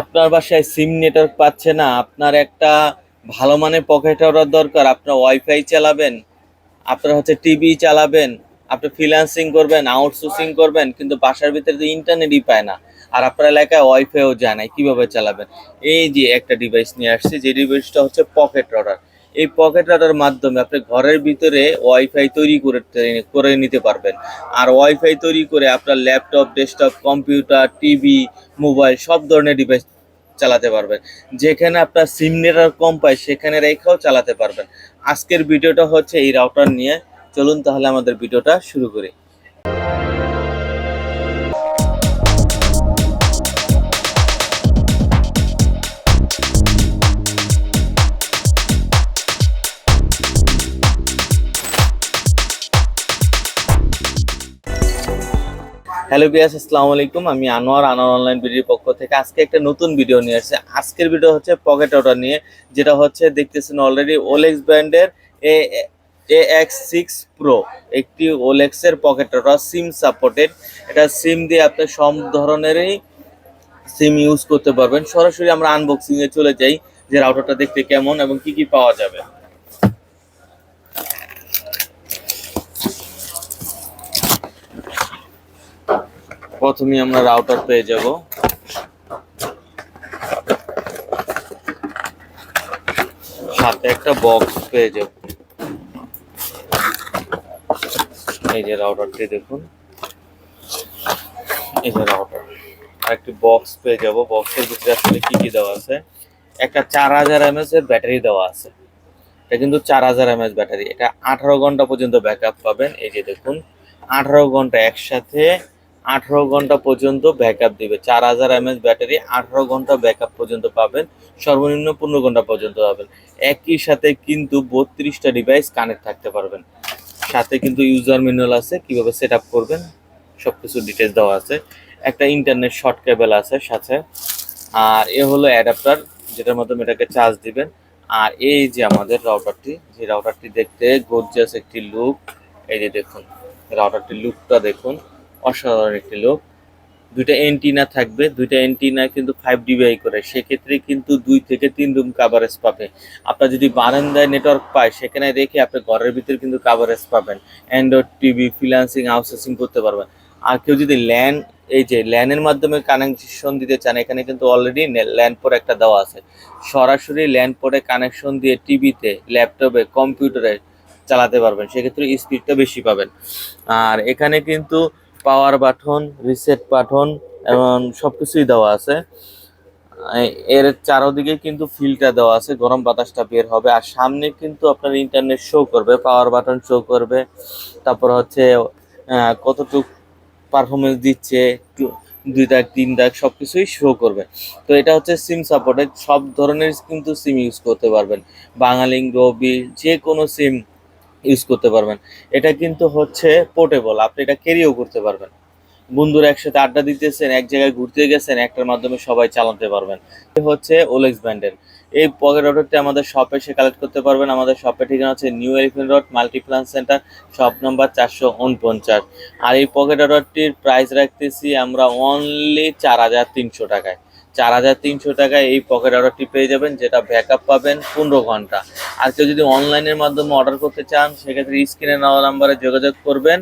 আপনার বাসায় সিম নেটওয়ার্ক পাচ্ছে না, আপনার একটা ভালো মানের পকেট হওয়ার দরকার, আপনার ওয়াইফাই চালাবেন, আপনার হচ্ছে টিভি চালাবেন, আপনি ফ্রিলান্সিং করবেন আউটসোর্সিং করবেন, কিন্তু বাসার ভিতরে তো ইন্টারনেটই পায় না, আর আপনার এলাকায় ওয়াইফাইও যায় না, কীভাবে চালাবেন? এই যে একটা ডিভাইস নিয়ে আসছে, যে ডিভাইসটা হচ্ছে পকেট রাডার এই পকেট রাডার মাধ্যমে আপনি ঘরের ভিতরে ওয়াইফাই তৈরি করে করে নিতে পারবেন। আর ওয়াইফাই তৈরি করে আপনার laptop desktop computer TV mobile সব ধরনের ডিভাইস চালাতে পারবেন। যেখানে আপনার সিম নেটওয়ার্ক কম পায়, সেখানে রেখেও চালাতে পারবেন। আজকের ভিডিওটা হচ্ছে এই রাউটার নিয়ে। চলুন তাহলে আমাদের ভিডিওটা শুরু করি। হ্যালো বিয়াস আসসালামু আলাইকুম। আমি আনোয়ার আনোয়ার অনলাইন ভিডিওর পক্ষ থেকে আজকে একটা নতুন ভিডিও নিয়ে আসছে। আজকের ভিডিও হচ্ছে পকেট অর্ডার নিয়ে, যেটা হচ্ছে দেখতেছেন অলরেডি ওলেক্স ব্র্যান্ডের A A X six pro একটি ওলেক্সের পকেট অর্ডার সিম সাপোর্টেড এটা সিম দিয়ে আপনি সব ধরনেরই সিম ইউজ করতে পারবেন। সরাসরি আমরা আনবক্সিং এ চলে যাই যে রাউটারটা দেখতে কেমন এবং কি কি পাওয়া যাবে। প্রথমে আমরা রাউটার পেয়ে যাব। সাথে একটা বক্স পেয়ে যাব। এই যে রাউটারটি দেখুন। এই যে রাউটার একটি বক্স পেয়ে যাব। বক্সের ভিতরে আসলে কি কি দেওয়া আছে? একটা চার হাজার এমএস এর ব্যাটারি দেওয়া আছে। এটা কিন্তু চার হাজার এমএস ব্যাটারি। এটা আঠারো ঘণ্টা পর্যন্ত ব্যাকআপ পাবেন। এই যে দেখুন, আঠারো ঘণ্টা একসাথে আঠারো ঘণ্টা পর্যন্ত ব্যাকআপ দিবে। চার হাজার এমএস ব্যাটারি আঠারো ঘণ্টা ব্যাকআপ পর্যন্ত পাবেন, সর্বনিম্ন পনেরো ঘণ্টা পর্যন্ত পাবেন। একই সাথে কিন্তু বত্রিশটা ডিভাইস কানেক্ট থাকতে পারবেন। সাথে কিন্তু ইউজার ম্যানুয়াল আছে, কীভাবে সেট করবেন সব কিছু ডিটেলস দেওয়া আছে। একটা ইন্টারনেট শর্ট কেবল আছে সাথে। আর এ হলো অ্যাডাপ্টার যেটার মাধ্যমে এটাকে চার্জ দিবেন। আর এই যে আমাদের রাউটারটি যে রাউটারটি দেখতে গর্জিয়াস একটি লুক এই যে দেখুন রাউটারটির লুকটা দেখুন। অসাধারণ একটি লোক। দুইটা এন্টিনা থাকবে, দুইটা এন্টিনা কিন্তু ফাইভ ডিবিআই করে। সেক্ষেত্রে কিন্তু দুই থেকে তিন রুম কাভারেজ পাবে। আপনার যদি বারান্দায় নেটওয়ার্ক পায়, সেখানে রেখে আপনি ঘরের ভিতরে কিন্তু কাভারেজ পাবেন। অ্যান্ড্রয়েড টিভি ফ্রিলান্সিং আউটসোর্সিং করতে পারবেন। আর কেউ যদি ল্যান এই যে ল্যানের মাধ্যমে কানেকশন দিতে চান, এখানে কিন্তু অলরেডি ল্যান্ড পোর্ট একটা দেওয়া আছে। সরাসরি ল্যান্ড পোর্টে কানেকশন দিয়ে টিভিতে ল্যাপটপে কম্পিউটারে চালাতে পারবেন। সেক্ষেত্রে স্পিডটা বেশি পাবেন। আর এখানে কিন্তু পাওয়ার বাটন রিসেট বাটন এবং সব কিছুই দেওয়া আছে। এর চারোদিকে কিন্তু ফিল্টার দেওয়া আছে, গরম বাতাসটা বের হবে। আর সামনে কিন্তু আপনার ইন্টারনেট শো করবে পাওয়ার বাটন শো করবে। তারপর হচ্ছে কতটুক পারফরমেন্স দিচ্ছে দুই দাগ তিন দাগ সব কিছুই শো করবে। তো এটা হচ্ছে সিম সাপোর্টেড সব ধরনের কিন্তু সিম ইউজ করতে পারবেন। বাঙালিং, রবি যে কোনো সিম ইউজ করতে পারবেন। এটা কিন্তু হচ্ছে পোর্টেবল আপনি এটা ক্যারিও করতে পারবেন। বন্ধুরা একসাথে আড্ডা দিতেছেন, এক জায়গায় ঘুরতে গেছেন, একটার মাধ্যমে সবাই চালাতে পারবেন। হচ্ছে ওলেক্স ব্র্যান্ডের এই পকেট অর্ডারটি আমাদের শপে এসে কালেক্ট করতে পারবেন। আমাদের শপের ঠিকানা হচ্ছে New Elephant Road Multiplan Center shop number চারশো উনপঞ্চাশ। আর এই পকেট অর্ডারটির প্রাইস রাখতেছি আমরা অনলি চার হাজার তিনশো টাকায়। চার হাজার তিনশো টাকায় এই পকেট অর্ডারটি পেয়ে যাবেন, যেটা ব্যাকআপ পাবেন পনেরো ঘণ্টা। আর কেউ যদি অনলাইনের মাধ্যমে অর্ডার করতে চান, সেক্ষেত্রে স্ক্রিনে নেওয়া নাম্বারে যোগাযোগ করবেন।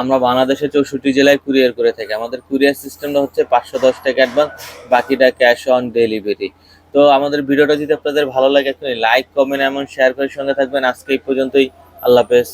আমরা বাংলাদেশে চৌষট্টি জেলায় কুরিয়ার করে থাকি। আমাদের কুরিয়ার সিস্টেমটা হচ্ছে পাঁচশো দশ টাকা অ্যাডভান্স বাকিটা ক্যাশ অন ডেলিভারি তো আমাদের ভিডিওটা যদি আপনাদের ভালো লাগে লাইক কমেন্ট এমন শেয়ার করে সঙ্গে থাকবেন। আজকে এই পর্যন্তই। আল্লাহ হাফেজ।